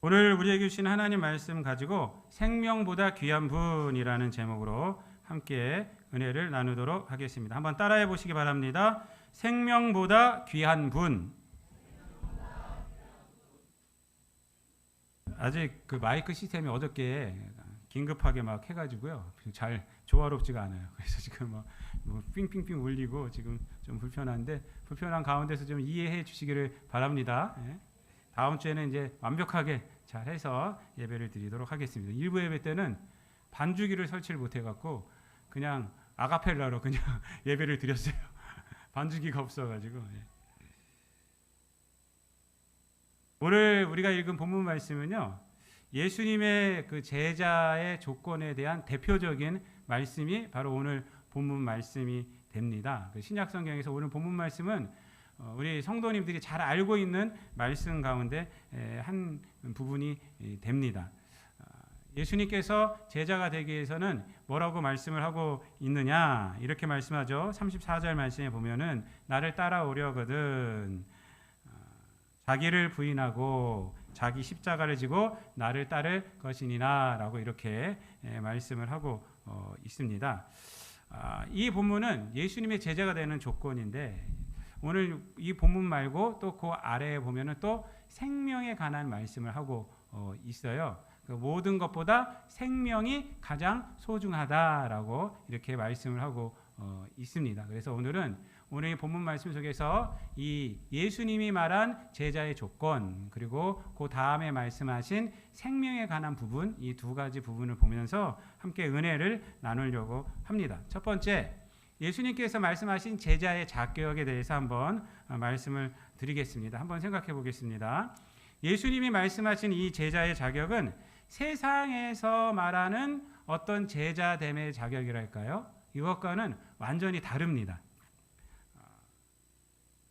오늘 우리에게 주신 하나님 말씀 가지고 생명보다 귀한 분이라는 제목으로 함께 은혜를 나누도록 하겠습니다. 한번 따라해 보시기 바랍니다. 생명보다 귀한 분. 아직 그 마이크 시스템이 어저께 긴급하게 막 해가지고요. 잘 조화롭지가 않아요. 그래서 지금 뭐, 뭐 삥삥삥 울리고 지금 좀 불편한데 불편한 가운데서 좀 이해해 주시기를 바랍니다. 예. 다음 주에는 이제 완벽하게 잘 해서 예배를 드리도록 하겠습니다. 일부 예배 때는 반주기를 설치를 못 해 갖고 그냥 아가펠라로 그냥 예배를 드렸어요. 반주기가 없어가지고. 예. 오늘 우리가 읽은 본문 말씀은요. 예수님의 그 제자의 조건에 대한 대표적인 말씀이 바로 오늘 본문 말씀이 됩니다. 그 신약 성경에서 오늘 본문 말씀은 어, 우리 성도님들이 잘 알고 있는 말씀 가운데 한 부분이 됩니다. 어, 예수님께서 제자가 되기 위해서는 뭐라고 말씀을 하고 있느냐 이렇게 말씀하죠. 34절 말씀에 보면은 나를 따라오려거든 어, 자기를 부인하고 자기 십자가를 지고 나를 따를 것이니라라고 이렇게 말씀을 하고 있습니다. 아, 이 본문은 예수님의 제자가 되는 조건인데 오늘 이 본문 말고 또 그 아래에 보면은 또 생명에 관한 말씀을 하고 어, 있어요. 그 모든 것보다 생명이 가장 소중하다라고 이렇게 말씀을 하고 어, 있습니다. 그래서 오늘은 오늘 이 본문 말씀 속에서 이 예수님이 말한 제자의 조건 그리고 그 다음에 말씀하신 생명에 관한 부분 이 두 가지 부분을 보면서 함께 은혜를 나누려고 합니다. 첫 번째 예수님께서 말씀하신 제자의 자격에 대해서 한번 어, 말씀을 드리겠습니다. 한번 생각해 보겠습니다. 예수님이 말씀하신 이 제자의 자격은 세상에서 말하는 어떤 제자됨의 자격이랄까요? 이것과는 완전히 다릅니다. 어,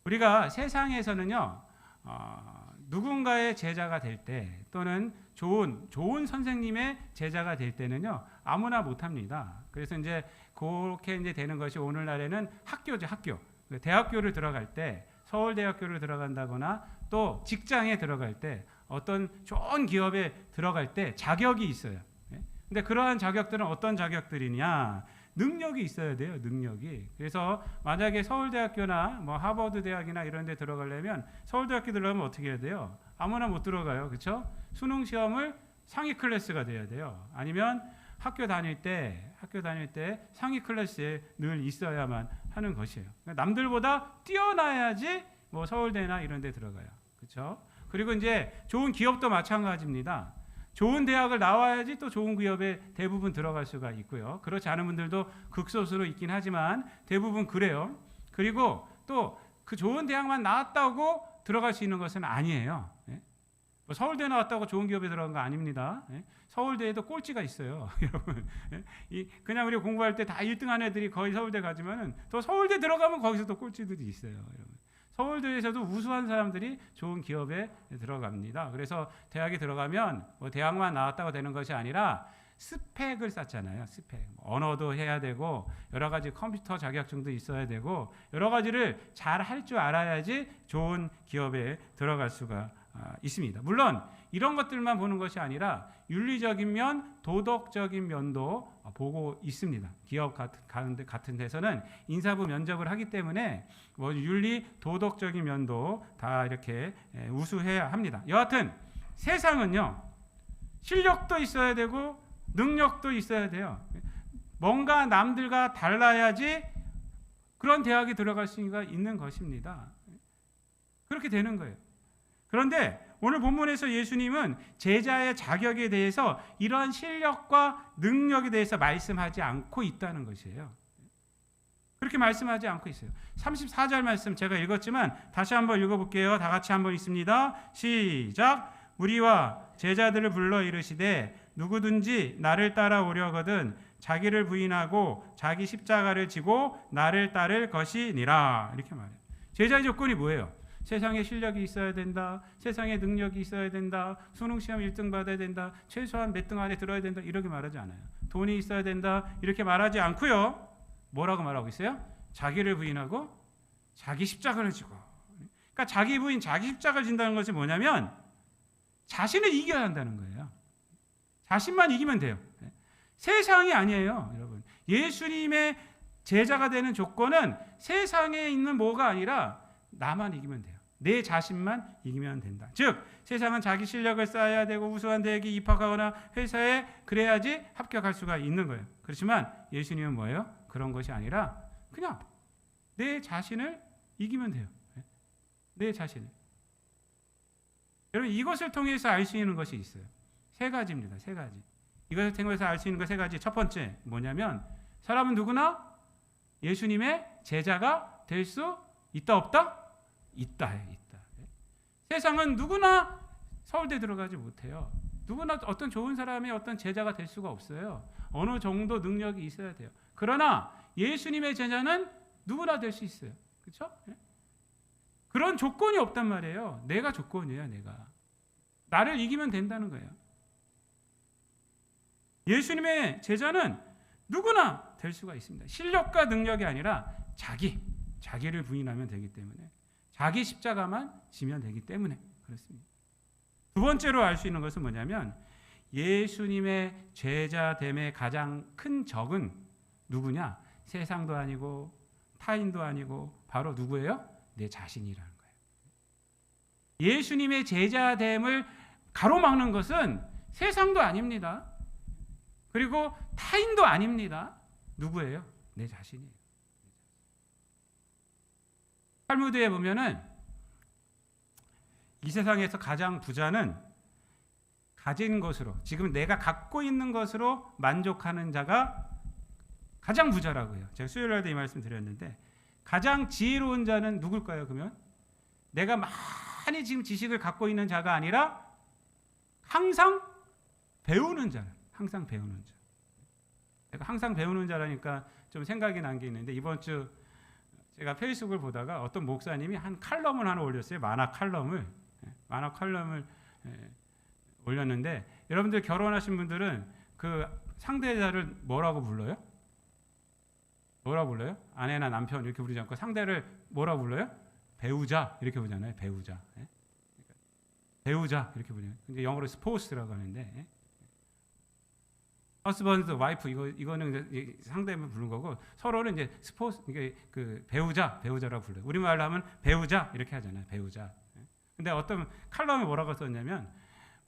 우리가 세상에서는요, 어, 누군가의 제자가 될 때 또는 좋은 좋은 선생님의 제자가 될 때는요 아무나 못합니다. 그래서 이제 그렇게 이제 되는 것이 오늘날에는 학교죠, 학교. 대학교를 들어갈 때 서울대학교를 들어간다거나 또 직장에 들어갈 때 어떤 좋은 기업에 들어갈 때 자격이 있어요. 예? 근데 그러한 자격들은 어떤 자격들이냐? 능력이 있어야 돼요, 능력이. 그래서 만약에 서울대학교나 뭐 하버드 대학이나 이런 데 들어가려면 서울대학교 들어가면 어떻게 해야 돼요? 아무나 못 들어가요. 그렇죠? 수능 시험을 상위 클래스가 돼야 돼요. 아니면 학교 다닐 때 학교 다닐 때 상위 클래스에 늘 있어야만 하는 것이에요. 그러니까 남들보다 뛰어나야지 뭐 서울대나 이런 데 들어가요. 그렇죠? 그리고 이제 좋은 기업도 마찬가지입니다. 좋은 대학을 나와야지 또 좋은 기업에 대부분 들어갈 수가 있고요. 그렇지 않은 분들도 극소수로 있긴 하지만 대부분 그래요. 그리고 또 그 좋은 대학만 나왔다고 들어갈 수 있는 것은 아니에요. 예? 뭐 서울대 나왔다고 좋은 기업에 들어간 거 아닙니다. 예? 서울대에도 꼴찌가 있어요, 여러분. 이 그냥 우리 공부할 때 다 1등한 애들이 거의 서울대 가지만은 또 서울대 들어가면 거기서도 꼴찌들이 있어요, 여러분. 서울대에서도 우수한 사람들이 좋은 기업에 들어갑니다. 그래서 대학에 들어가면 뭐 대학만 나왔다고 되는 것이 아니라 스펙을 쌓잖아요. 스펙. 뭐 언어도 해야 되고 여러 가지 컴퓨터 자격증도 있어야 되고 여러 가지를 잘 할 줄 알아야지 좋은 기업에 들어갈 수가 아, 있습니다. 물론 이런 것들만 보는 것이 아니라 윤리적인 면, 도덕적인 면도 보고 있습니다. 기업 같은, 같은 데서는 인사부 면접을 하기 때문에 뭐 윤리, 도덕적인 면도 다 이렇게 우수해야 합니다. 여하튼 세상은요 실력도 있어야 되고 능력도 있어야 돼요. 뭔가 남들과 달라야지 그런 대학에 들어갈 수가 있는 것입니다. 그렇게 되는 거예요. 그런데 오늘 본문에서 예수님은 제자의 자격에 대해서 이러한 실력과 능력에 대해서 말씀하지 않고 있다는 것이에요. 그렇게 말씀하지 않고 있어요. 34절 말씀 제가 읽었지만 다시 한번 읽어볼게요. 다 같이 한번 있습니다. 시작. 우리와 제자들을 불러 이르시되 누구든지 나를 따라오려거든 자기를 부인하고 자기 십자가를 지고 나를 따를 것이니라 이렇게 말해요. 제자의 조건이 뭐예요? 세상에 실력이 있어야 된다. 세상에 능력이 있어야 된다. 수능 시험 1등 받아야 된다. 최소한 몇 등 안에 들어야 된다. 이렇게 말하지 않아요. 돈이 있어야 된다. 이렇게 말하지 않고요. 뭐라고 말하고 있어요? 자기를 부인하고 자기 십자가를 지고. 그러니까 자기 부인, 자기 십자가를 진다는 것이 뭐냐면 자신을 이겨야 한다는 거예요. 자신만 이기면 돼요. 예. 세상이 아니에요, 여러분. 예수님의 제자가 되는 조건은 세상에 있는 뭐가 아니라 나만 이기면 돼요. 내 자신만 이기면 된다. 즉, 세상은 자기 실력을 쌓아야 되고 우수한 대학에 입학하거나 회사에 그래야지 합격할 수가 있는 거예요. 그렇지만 예수님은 뭐예요? 그런 것이 아니라 그냥 내 자신을 이기면 돼요. 예. 내 자신을. 여러분 이것을 통해서 알 수 있는 것이 있어요. 세 가지입니다. 세 가지. 이것을 통해서 알 수 있는 것 세 가지. 첫 번째 뭐냐면 사람은 누구나 예수님의 제자가 될 수 있다 없다? 있다 있다. 세상은 누구나 서울대 들어가지 못해요. 누구나 어떤 좋은 사람의 어떤 제자가 될 수가 없어요. 어느 정도 능력이 있어야 돼요. 그러나 예수님의 제자는 누구나 될 수 있어요. 그렇죠? 그런 조건이 없단 말이에요. 내가 조건이에요, 내가. 나를 이기면 된다는 거예요. 예수님의 제자는 누구나 될 수가 있습니다. 실력과 능력이 아니라 자기, 자기를 부인하면 되기 때문에 자기 십자가만 지면 되기 때문에 그렇습니다. 두 번째로 알 수 있는 것은 뭐냐면 예수님의 제자됨의 가장 큰 적은 누구냐? 세상도 아니고 타인도 아니고 바로 누구예요? 내 자신이라는 거예요. 예수님의 제자됨을 가로막는 것은 세상도 아닙니다. 그리고 타인도 아닙니다. 누구예요? 내 자신이에요. 탈무드에 보면은 이 세상에서 가장 부자는 가진 것으로 지금 내가 갖고 있는 것으로 만족하는 자가 가장 부자라고 해요. 제가 수요일 날도 이 말씀 드렸는데 가장 지혜로운 자는 누굴까요? 그러면 내가 많이 지금 지식을 갖고 있는 자가 아니라 항상 배우는 자, 항상 배우는 자. 내가 항상 배우는 자라니까 좀 생각이 난 게 있는데 이번 주 제가 페이스북을 보다가 어떤 목사님이 한 칼럼을 하나 올렸어요. 만화 칼럼을 예, 만화 칼럼을 예, 올렸는데 여러분들 결혼하신 분들은 그 상대자를 뭐라고 불러요? 뭐라 불러요? 아내나 남편 이렇게 부르지 않고 상대를 뭐라 불러요? 배우자 이렇게 부르잖아요. 배우자. 예? 배우자 이렇게 부르요. 근데 영어로 스포스라고 하는데 예? 허스번드 와이프 이거 이거는 상대만 부르는 거고 서로는 이제 스포츠 이게 그 배우자 배우자라고 불러요. 우리말로 하면 배우자 이렇게 하잖아요. 배우자. 예? 근데 어떤 칼럼에 뭐라고 썼냐면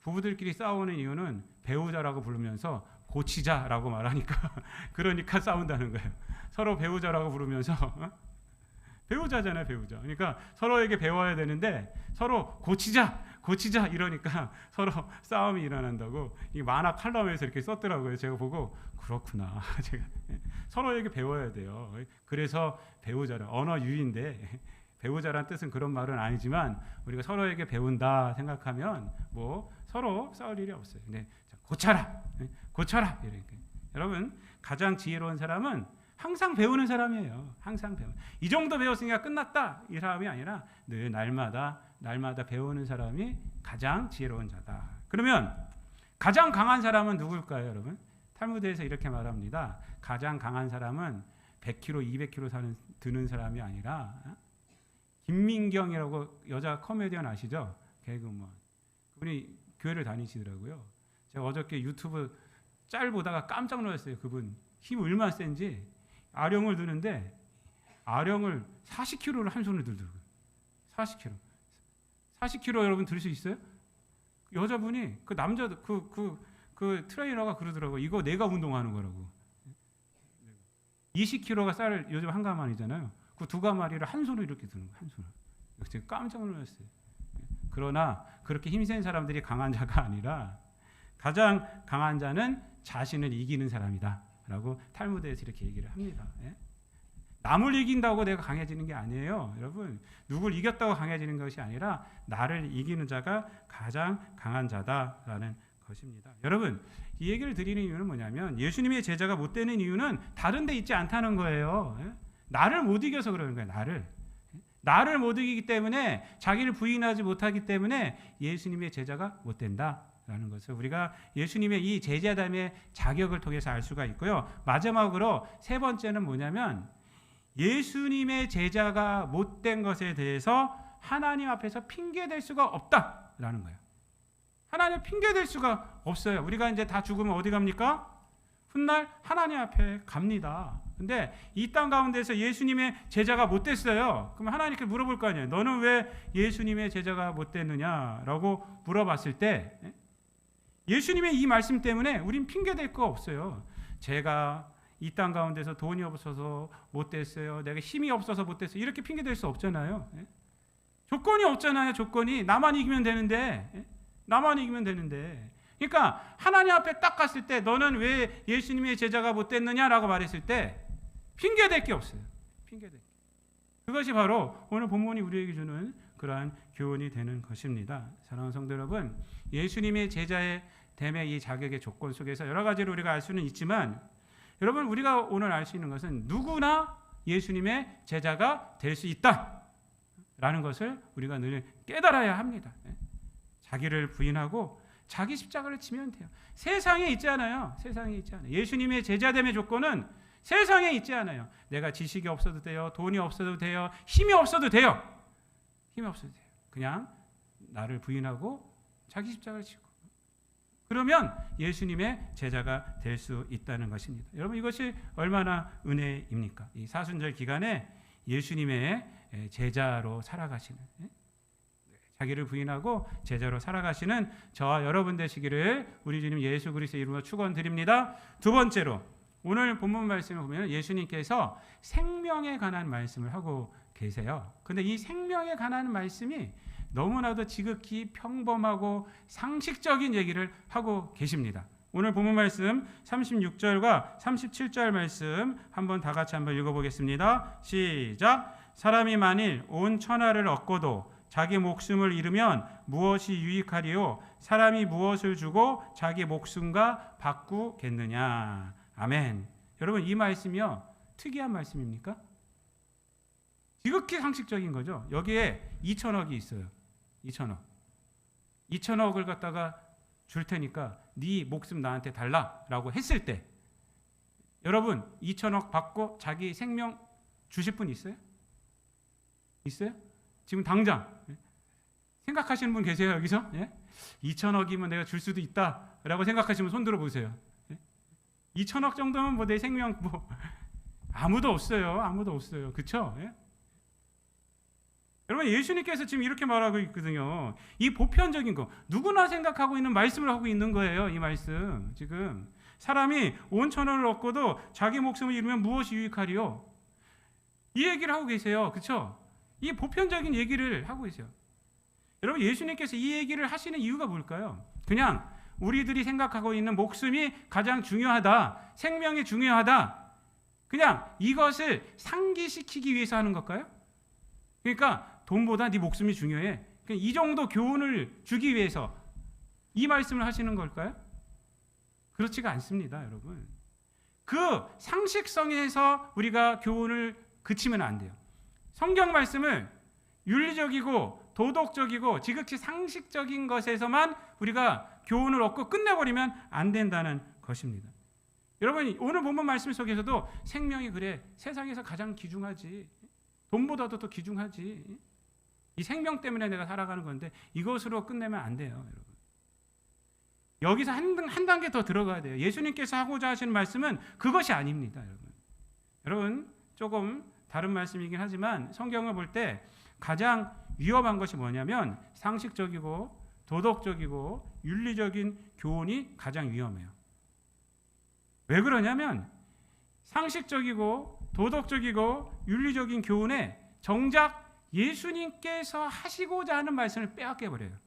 부부들끼리 싸우는 이유는 배우자라고 부르면서 고치자라고 말하니까 그러니까 싸운다는 거예요. 서로 배우자라고 부르면서 어? 배우자잖아요, 배우자. 그러니까 서로에게 배워야 되는데 서로 고치자, 고치자 이러니까 서로 싸움이 일어난다고 이 만화 칼럼에서 이렇게 썼더라고요. 제가 보고 그렇구나. 제가 서로에게 배워야 돼요. 그래서 배우자라 언어 유인데 배우자란 뜻은 그런 말은 아니지만 우리가 서로에게 배운다 생각하면 뭐 서로 싸울 일이 없어요. 근데 고쳐라, 고쳐라 이렇게. 여러분 가장 지혜로운 사람은 항상 배우는 사람이에요. 항상 배우. 이 정도 배웠으니까 끝났다 이 사람이 아니라 늘 날마다 날마다 배우는 사람이 가장 지혜로운 자다. 그러면 가장 강한 사람은 누굴까요, 여러분? 탈무드에서 이렇게 말합니다. 가장 강한 사람은 100kg, 200kg 사는 드는 사람이 아니라 김민경이라고 여자 코미디언 아시죠? 개그우먼. 그분이 교회를 다니시더라고요. 제가 어저께 유튜브 짤 보다가 깜짝 놀랐어요. 그분 힘 얼마나 센지 아령을 드는데 아령을 40kg를 한 손으로 들더라고요. 40kg. 40kg 여러분 들수 있어요? 여자분이 그 남자 그그 그, 그 트레이너가 그러더라고. 이거 내가 운동하는 거라고. 20kg가 쌀 요즘 한 가마니잖아요. 그 두 가마리를 한 손으로 이렇게 드는 거한 손으로. 제가 깜짝 놀랐어요. 그러나 그렇게 힘센 사람들이 강한 자가 아니라 가장 강한 자는 자신을 이기는 사람이다라고 탈무드에서 이렇게 얘기를 합니다. 예? 남을 이긴다고 내가 강해지는 게 아니에요. 여러분, 누굴 이겼다고 강해지는 것이 아니라 나를 이기는 자가 가장 강한 자다라는 것입니다. 여러분, 이 얘기를 드리는 이유는 뭐냐면 예수님의 제자가 못 되는 이유는 다른 데 있지 않다는 거예요. 예? 나를 못 이겨서 그러는 거예요. 나를. 나를 못 이기기 때문에 자기를 부인하지 못하기 때문에 예수님의 제자가 못 된다 라는 것을 우리가 예수님의 이 제자담의 자격을 통해서 알 수가 있고요. 마지막으로 세 번째는 뭐냐면 예수님의 제자가 못된 것에 대해서 하나님 앞에서 핑계 댈 수가 없다라는 거예요. 하나님 핑계 댈 수가 없어요. 우리가 이제 다 죽으면 어디 갑니까? 훗날 하나님 앞에 갑니다. 근데 이 땅 가운데서 예수님의 제자가 못 됐어요. 그럼 하나님께 물어볼 거 아니에요. 너는 왜 예수님의 제자가 못 됐느냐라고 물어봤을 때 예? 예수님의 이 말씀 때문에 우린 핑계 댈거 없어요. 제가 이 땅 가운데서 돈이 없어서 못 됐어요. 내가 힘이 없어서 못 됐어요. 이렇게 핑계 댈 수 없잖아요. 예? 조건이 없잖아요. 조건이 나만 이기면 되는데 예? 나만 이기면 되는데 그러니까 하나님 앞에 딱 갔을 때 너는 왜 예수님의 제자가 못 됐느냐라고 말했을 때 핑계 댈 게 없어요. 핑계 댈. 게. 그것이 바로 오늘 본문이 우리에게 주는 그러한 교훈이 되는 것입니다. 사랑하는 성도 여러분, 예수님의 제자의 됨의 이 자격의 조건 속에서 여러 가지로 우리가 알 수는 있지만 여러분 우리가 오늘 알 수 있는 것은 누구나 예수님의 제자가 될 수 있다라는 것을 우리가 늘 깨달아야 합니다. 예. 자기를 부인하고 자기 십자가를 지면 돼요. 세상에 있지 않아요. 세상에 있지 않아요. 예수님의 제자됨의 조건은 세상에 있지 않아요. 내가 지식이 없어도 돼요. 돈이 없어도 돼요. 힘이 없어도 돼요. 힘이 없어도 돼요. 그냥 나를 부인하고 자기 십자가를 지고 그러면 예수님의 제자가 될 수 있다는 것입니다. 여러분 이것이 얼마나 은혜입니까? 이 사순절 기간에 예수님의 제자로 살아가시는 예? 자기를 부인하고 제자로 살아가시는 저와 여러분 되시기를 우리 주님 예수 그리스도의 이름으로 축원드립니다. 두 번째로 오늘 본문 말씀을 보면 예수님께서 생명에 관한 말씀을 하고 계세요. 근데 이 생명에 관한 말씀이 너무나도 지극히 평범하고 상식적인 얘기를 하고 계십니다. 오늘 본문 말씀 36절과 37절 말씀 한번 다 같이 한번 읽어보겠습니다. 시작. 사람이 만일 온 천하를 얻고도 자기 목숨을 잃으면 무엇이 유익하리요? 사람이 무엇을 주고 자기 목숨과 바꾸겠느냐? 아멘. 여러분 이 말씀이요 특이한 말씀입니까? 지극히 상식적인 거죠. 여기에 2천억이 있어요. 2천억. 2천억을 갖다가 줄 테니까 네 목숨 나한테 달라라고 했을 때 여러분 2천억 받고 자기 생명 주실 분 있어요? 있어요? 지금 당장 생각하시는 분 계세요 여기서? 예? 2천억이면 내가 줄 수도 있다라고 생각하시면 손 들어 보세요. 예? 2천억 정도면 뭐 내 생명 뭐 아무도 없어요. 아무도 없어요. 그렇죠? 예? 여러분 예수님께서 지금 이렇게 말하고 있거든요. 이 보편적인 거 누구나 생각하고 있는 말씀을 하고 있는 거예요. 이 말씀 지금 사람이 온 천원을 얻고도 자기 목숨을 잃으면 무엇이 유익하리요? 이 얘기를 하고 계세요. 그렇죠? 이 보편적인 얘기를 하고 계세요. 여러분 예수님께서 이 얘기를 하시는 이유가 뭘까요? 그냥 우리들이 생각하고 있는 목숨이 가장 중요하다, 생명이 중요하다. 그냥 이것을 상기시키기 위해서 하는 걸까요? 그러니까 돈보다 네 목숨이 중요해. 이 정도 교훈을 주기 위해서 이 말씀을 하시는 걸까요? 그렇지가 않습니다, 여러분. 그 상식성에서 우리가 교훈을 그치면 안 돼요. 성경 말씀을 윤리적이고 도덕적이고 지극히 상식적인 것에서만 우리가 교훈을 얻고 끝내버리면 안 된다는 것입니다. 여러분 오늘 본문 말씀 속에서도 생명이 그래 세상에서 가장 귀중하지 돈보다도 더 귀중하지 이 생명 때문에 내가 살아가는 건데 이것으로 끝내면 안 돼요, 여러분. 여기서 한, 한 단계 더 들어가야 돼요. 예수님께서 하고자 하시는 말씀은 그것이 아닙니다, 여러분. 여러분, 조금 다른 말씀이긴 하지만 성경을 볼 때 가장 위험한 것이 뭐냐면 상식적이고 도덕적이고 윤리적인 교훈이 가장 위험해요. 왜 그러냐면 상식적이고 도덕적이고 윤리적인 교훈에 정작 예수님께서 하시고자 하는 말씀을 빼앗겨 버려요.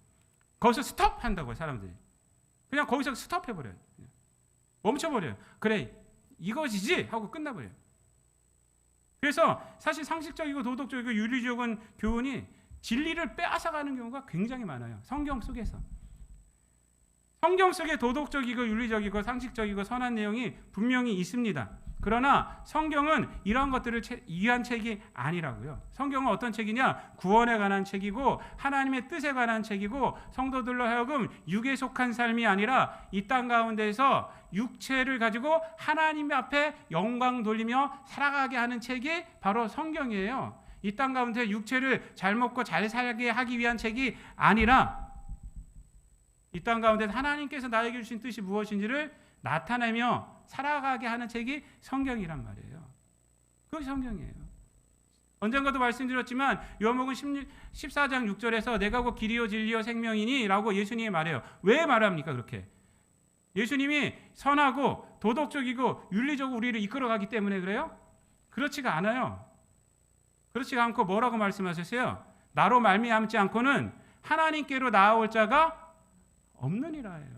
거기서 스톱 한다고요, 사람들이. 그냥 거기서 스톱 해 버려요. 멈춰 버려요. 그래, 이것이지 하고 끝나 버려요. 그래서 사실 상식적이고 도덕적이고 윤리적인 교훈이 진리를 빼앗아 가는 경우가 굉장히 많아요. 성경 속에서. 성경 속에 도덕적이고 윤리적이고 상식적이고 선한 내용이 분명히 있습니다. 그러나 성경은 이러한 것들을 위한 책이 아니라고요. 성경은 어떤 책이냐? 구원에 관한 책이고 하나님의 뜻에 관한 책이고 성도들로 하여금 육에 속한 삶이 아니라 이 땅 가운데서 육체를 가지고 하나님 앞에 영광 돌리며 살아가게 하는 책이 바로 성경이에요. 이 땅 가운데 육체를 잘 먹고 잘 살게 하기 위한 책이 아니라 이 땅 가운데 하나님께서 나에게 주신 뜻이 무엇인지를 나타내며 살아가게 하는 책이 성경이란 말이에요. 그것이 성경이에요. 언젠가도 말씀드렸지만 요한복음 14장 6절에서 내가 곧 길이요 진리요 생명이니라고 예수님이 말해요. 왜 말합니까 그렇게? 예수님이 선하고 도덕적이고 윤리적으로 우리를 이끌어가기 때문에 그래요? 그렇지가 않아요. 그렇지가 않고 뭐라고 말씀하셨어요? 나로 말미암지 않고는 하나님께로 나아올 자가 없느니라예요.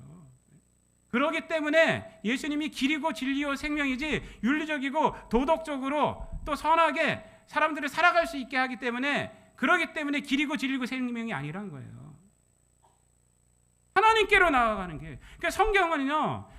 그러기 때문에 예수님이 길이고 진리요 생명이지 윤리적이고 도덕적으로 또 선하게 사람들을 살아갈 수 있게 하기 때문에 그러기 때문에 길이고 진리고 생명이 아니란 거예요. 하나님께로 나아가는 게. 그러니까 성경은요.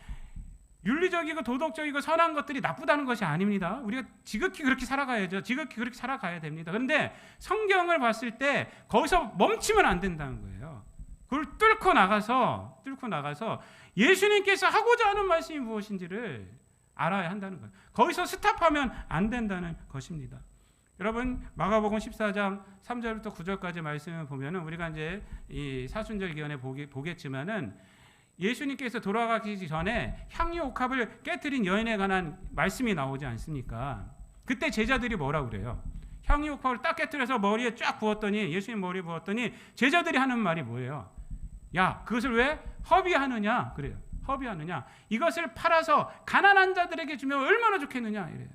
윤리적이고 도덕적이고 선한 것들이 나쁘다는 것이 아닙니다. 우리가 지극히 그렇게 살아가야죠. 지극히 그렇게 살아가야 됩니다. 그런데 성경을 봤을 때 거기서 멈추면 안 된다는 거예요. 그걸 뚫고 나가서 뚫고 나가서 예수님께서 하고자 하는 말씀이 무엇인지를 알아야 한다는 거예요. 거기서 스탑하면 안 된다는 것입니다. 여러분 마가복음 14장 3절부터 9절까지 말씀을 보면은 우리가 이제 이 사순절 기원에 보겠지만은 예수님께서 돌아가기 전에 향유 옥합을 깨뜨린 여인에 관한 말씀이 나오지 않습니까? 그때 제자들이 뭐라 그래요? 향유 옥합을 딱 깨뜨려서 머리에 쫙 부었더니 예수님 머리에 부었더니 제자들이 하는 말이 뭐예요? 야, 그것을 왜 허비하느냐? 그래요. 허비하느냐? 이것을 팔아서 가난한 자들에게 주면 얼마나 좋겠느냐? 이래요.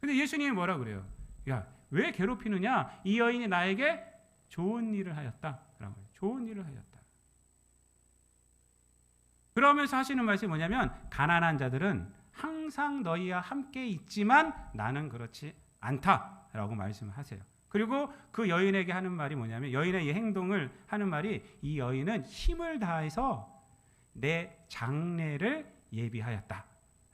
근데 예수님이 뭐라 그래요? 야, 왜 괴롭히느냐? 이 여인이 나에게 좋은 일을 하였다. 라고 좋은 일을 하였다. 그러면서 하시는 말씀이 뭐냐면 가난한 자들은 항상 너희와 함께 있지만 나는 그렇지 않다라고 말씀하세요. 그리고 그 여인에게 하는 말이 뭐냐면 여인의 이 행동을 하는 말이 이 여인은 힘을 다해서 내 장례를 예비하였다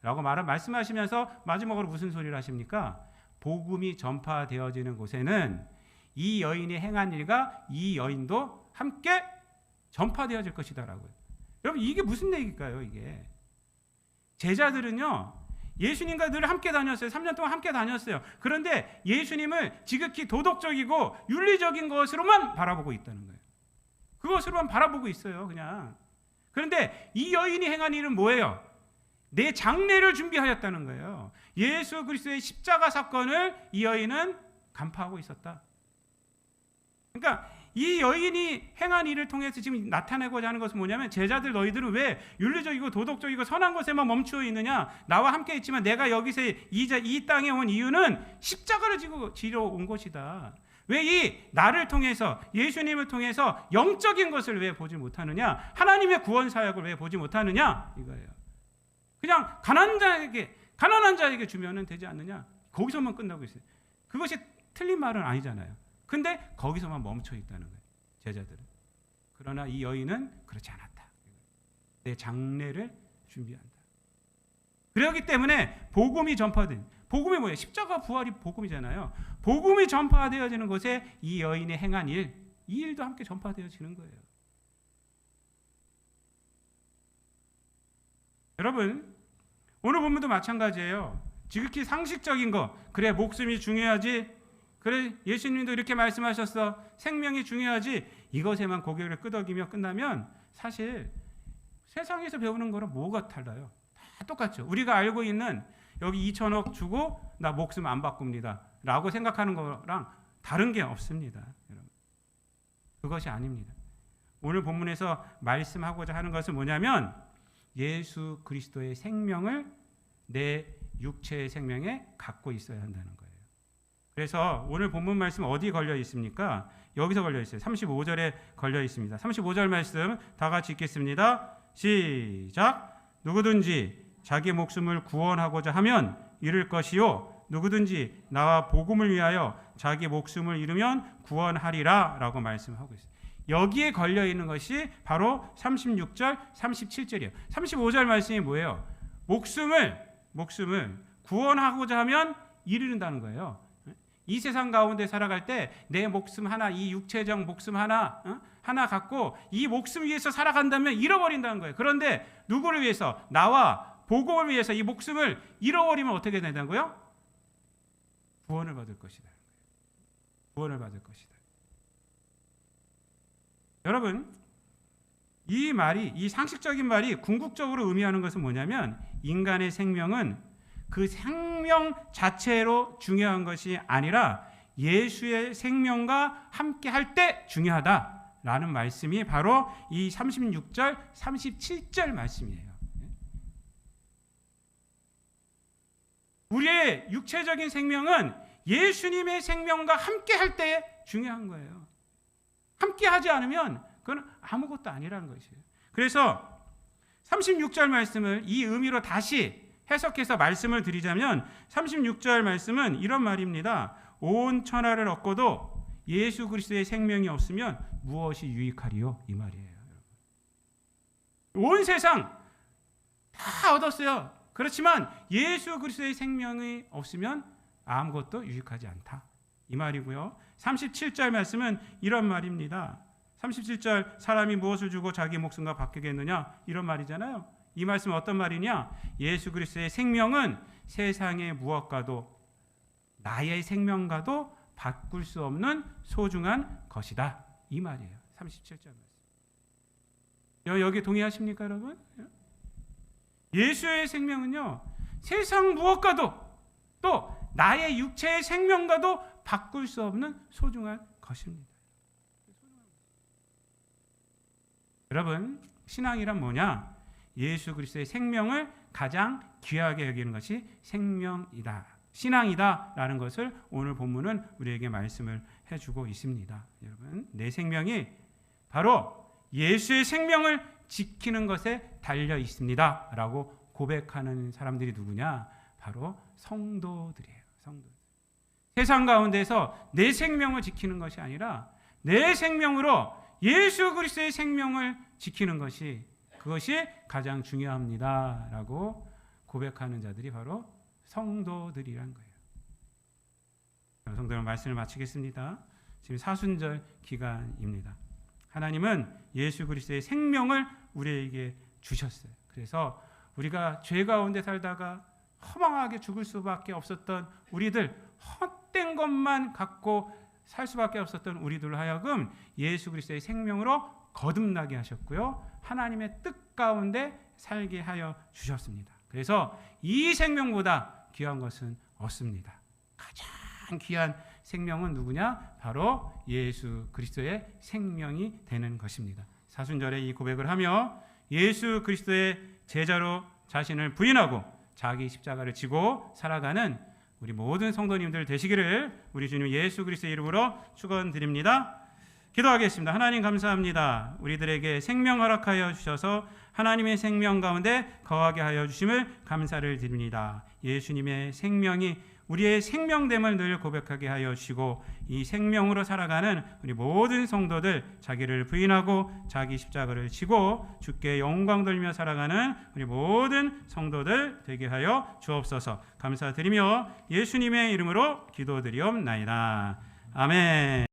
라고 말을 말씀하시면서 마지막으로 무슨 소리를 하십니까? 복음이 전파되어지는 곳에는 이 여인이 행한 일과 이 여인도 함께 전파되어질 것이다라고요. 여러분 이게 무슨 얘기일까요? 이게 제자들은요 예수님과 늘 함께 다녔어요. 3년 동안 함께 다녔어요. 그런데 예수님을 지극히 도덕적이고 윤리적인 것으로만 바라보고 있다는 거예요. 그것으로만 바라보고 있어요. 그냥. 그런데 이 여인이 행한 일은 뭐예요? 내 장례를 준비하였다는 거예요. 예수 그리스도의 십자가 사건을 이 여인은 간파하고 있었다. 그러니까 이 여인이 행한 일을 통해서 지금 나타내고자 하는 것은 뭐냐면 제자들 너희들은 왜 윤리적이고 도덕적이고 선한 것에만 멈추어 있느냐? 나와 함께 있지만 내가 여기서 이, 이 땅에 온 이유는 십자가를 지고 지러 온 것이다. 왜 이 나를 통해서 예수님을 통해서 영적인 것을 왜 보지 못하느냐? 하나님의 구원 사역을 왜 보지 못하느냐? 이거예요. 그냥 가난한 자에게 가난한 자에게 주면은 되지 않느냐? 거기서만 끝나고 있어요. 그것이 틀린 말은 아니잖아요. 근데 거기서만 멈춰 있다는 거예요. 제자들은. 그러나 이 여인은 그렇지 않았다. 내 장례를 준비한다. 그렇기 때문에 복음이 전파된 복음이 뭐예요? 십자가 부활이 복음이잖아요. 복음이 전파되어지는 곳에 이 여인이 행한 일, 이 일도 함께 전파되어지는 거예요. 여러분, 오늘 본문도 마찬가지예요. 지극히 상식적인 거, 그래 목숨이 중요하지, 그래 예수님도 이렇게 말씀하셨어. 생명이 중요하지. 이것에만 고개를 끄덕이며 끝나면 사실 세상에서 배우는 거랑 뭐가 달라요? 다 똑같죠. 우리가 알고 있는 여기 2천억 주고 나 목숨 안 바꿉니다. 라고 생각하는 거랑 다른 게 없습니다. 여러분. 그것이 아닙니다. 오늘 본문에서 말씀하고자 하는 것은 뭐냐면 예수 그리스도의 생명을 내 육체의 생명에 갖고 있어야 한다는. 그래서 오늘 본문 말씀 어디 걸려 있습니까? 여기서 걸려 있어요. 35절에 걸려 있습니다. 35절 말씀 다 같이 읽겠습니다. 시작. 누구든지 자기 목숨을 구원하고자 하면 잃을 것이요 누구든지 나와 복음을 위하여 자기 목숨을 잃으면 구원하리라라고 말씀하고 있어요. 여기에 걸려 있는 것이 바로 36절, 37절이에요. 35절 말씀이 뭐예요? 목숨을 목숨을 구원하고자 하면 이르는다는 거예요. 이 세상 가운데 살아갈 때 내 목숨 하나, 이 육체적 목숨 하나, 어? 하나 갖고 이 목숨 위해서 살아간다면 잃어버린다는 거예요. 그런데 누구를 위해서? 나와 복음을 위해서 이 목숨을 잃어버리면 어떻게 된다고요? 구원을 받을 것이다. 구원을 받을 것이다. 여러분, 이 말이 이 상식적인 말이 궁극적으로 의미하는 것은 뭐냐면 인간의 생명은 그 생명 자체로 중요한 것이 아니라 예수의 생명과 함께 할 때 중요하다라는 말씀이 바로 이 36절, 37절 말씀이에요. 우리의 육체적인 생명은 예수님의 생명과 함께 할때 중요한 거예요. 함께 하지 않으면 그건 아무것도 아니라는 것이에요. 그래서 36절 말씀을 이 의미로 다시 해석해서 말씀을 드리자면 36절 말씀은 이런 말입니다. 온 천하를 얻고도 예수 그리스도의 생명이 없으면 무엇이 유익하리요? 이 말이에요. 온 세상 다 얻었어요. 그렇지만 예수 그리스도의 생명이 없으면 아무것도 유익하지 않다. 이 말이고요. 37절 말씀은 이런 말입니다. 37절 사람이 무엇을 주고 자기 목숨과 바뀌겠느냐 이런 말이잖아요. 이 말씀은 어떤 말이냐? 예수 그리스도의 생명은 세상의 무엇과도 나의 생명과도 바꿀 수 없는 소중한 것이다. 이 말이에요. 37절 말씀. 여- 여기 동의하십니까, 여러분? 예수의 생명은요. 세상 무엇과도 또 나의 육체의 생명과도 바꿀 수 없는 소중한 것입니다. 여러분, 신앙이란 뭐냐? 예수 그리스도의 생명을 가장 귀하게 여기는 것이 생명이다. 신앙이다라는 것을 오늘 본문은 우리에게 말씀을 해주고 있습니다. 여러분, 내 생명이 바로 예수의 생명을 지키는 것에 달려 있습니다 라고 고백하는 사람들이 누구냐? 바로 성도들이에요. 성도. 세상 가운데서 내 생명을 지키는 것이 아니라 내 생명으로 예수 그리스도의 생명을 지키는 것이 그것이 가장 중요합니다라고 고백하는 자들이 바로 성도들이란 거예요. 성도는 말씀을 마치겠습니다. 지금 사순절 기간입니다. 하나님은 예수 그리스도의 생명을 우리에게 주셨어요. 그래서 우리가 죄 가운데 살다가 허망하게 죽을 수밖에 없었던 우리들 헛된 것만 갖고 살 수밖에 없었던 우리들 하여금 예수 그리스도의 생명으로 거듭나게 하셨고요. 하나님의 뜻 가운데 살게 하여 주셨습니다. 그래서 이 생명보다 귀한 것은 없습니다. 가장 귀한 생명은 누구냐? 바로 예수 그리스도의 생명이 되는 것입니다. 사순절에 이 고백을 하며 예수 그리스도의 제자로 자신을 부인하고 자기 십자가를 지고 살아가는 우리 모든 성도님들 되시기를 우리 주님 예수 그리스도의 이름으로 축원드립니다. 기도하겠습니다. 하나님 감사합니다. 우리들에게 생명 허락하여 주셔서 하나님의 생명 가운데 거하게 하여 주심을 감사를 드립니다. 예수님의 생명이 우리의 생명됨을 늘 고백하게 하여 주시고 이 생명으로 살아가는 우리 모든 성도들 자기를 부인하고 자기 십자가를 지고 주께 영광 돌며 살아가는 우리 모든 성도들 되게 하여 주옵소서 감사드리며 예수님의 이름으로 기도드리옵나이다. 아멘.